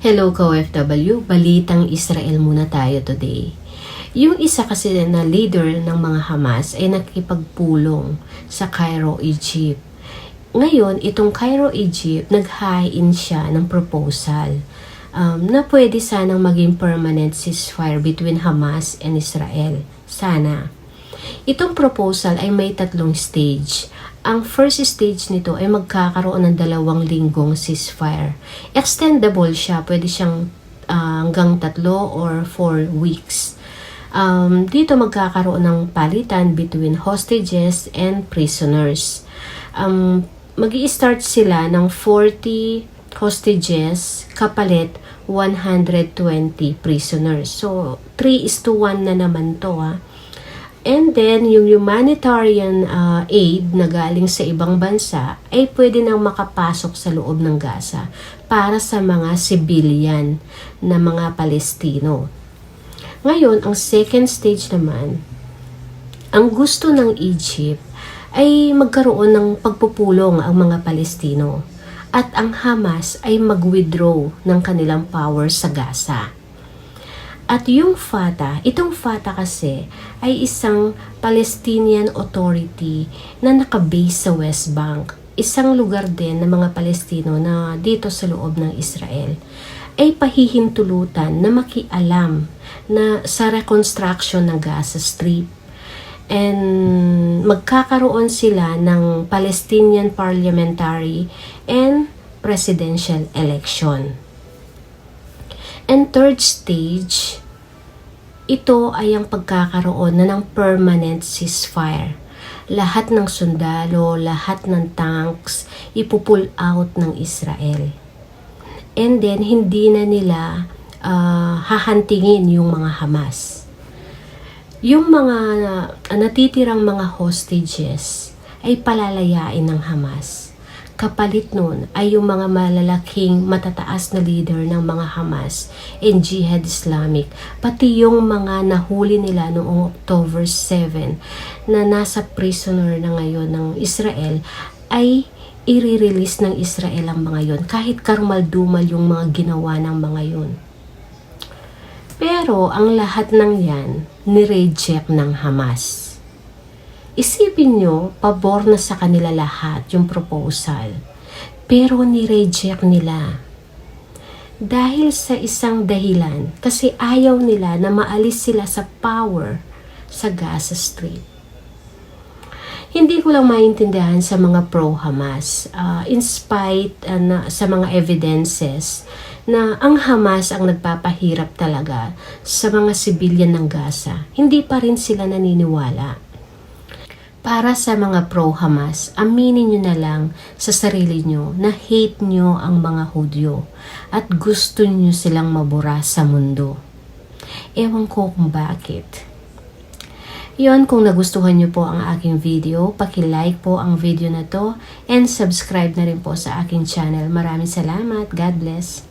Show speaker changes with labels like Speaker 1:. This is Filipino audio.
Speaker 1: Hello ka-OFW, balitang Israel muna tayo today. Yung isa kasi na leader ng mga Hamas ay nakipagpulong sa Cairo, Egypt. Ngayon, itong Cairo, Egypt, naghain siya ng proposal um, na pwede sanang maging permanent ceasefire between Hamas and Israel. Sana. Itong proposal ay may tatlong stage. Ang first stage nito ay magkakaroon ng dalawang linggong ceasefire. Extendable siya, pwede siyang ah, hanggang tatlo or four weeks. Um, dito magkakaroon ng palitan between hostages and prisoners. Um, mag start sila ng 40 hostages kapalit 120 prisoners. So, 3 is to 1 na naman to ha. And then, yung humanitarian uh, aid na galing sa ibang bansa ay pwede nang makapasok sa loob ng Gaza para sa mga civilian na mga Palestino. Ngayon, ang second stage naman, ang gusto ng Egypt ay magkaroon ng pagpupulong ang mga Palestino at ang Hamas ay mag-withdraw ng kanilang power sa Gaza. At yung FATA, itong FATA kasi ay isang Palestinian authority na nakabase sa West Bank. Isang lugar din ng mga Palestino na dito sa loob ng Israel ay pahihintulutan na makialam na sa reconstruction ng Gaza Strip. And magkakaroon sila ng Palestinian parliamentary and presidential election. And third stage, ito ay ang pagkakaroon na ng permanent ceasefire. Lahat ng sundalo, lahat ng tanks, ipupull out ng Israel. And then, hindi na nila ah, hahantingin yung mga Hamas. Yung mga ah, natitirang mga hostages ay palalayain ng Hamas. Kapalit nun ay yung mga malalaking matataas na leader ng mga Hamas and Jihad Islamic, pati yung mga nahuli nila noong October 7 na nasa prisoner na ngayon ng Israel ay i-release ng Israel ang mga yon kahit karumaldumal yung mga ginawa ng mga yon. Pero ang lahat ng yan, nireject ng Hamas. Isipin nyo, pabor na sa kanila lahat yung proposal. Pero nireject nila. Dahil sa isang dahilan, kasi ayaw nila na maalis sila sa power sa Gaza Strip. Hindi ko lang maintindihan sa mga pro-Hamas, uh, in spite uh, na, sa mga evidences na ang Hamas ang nagpapahirap talaga sa mga sibilyan ng Gaza. Hindi pa rin sila naniniwala. Para sa mga pro-Hamas, aminin nyo na lang sa sarili nyo na hate nyo ang mga Hudyo at gusto nyo silang mabura sa mundo. Ewan ko kung bakit. Yon, kung nagustuhan nyo po ang aking video, paki-like po ang video na to and subscribe na rin po sa aking channel. Maraming salamat. God bless.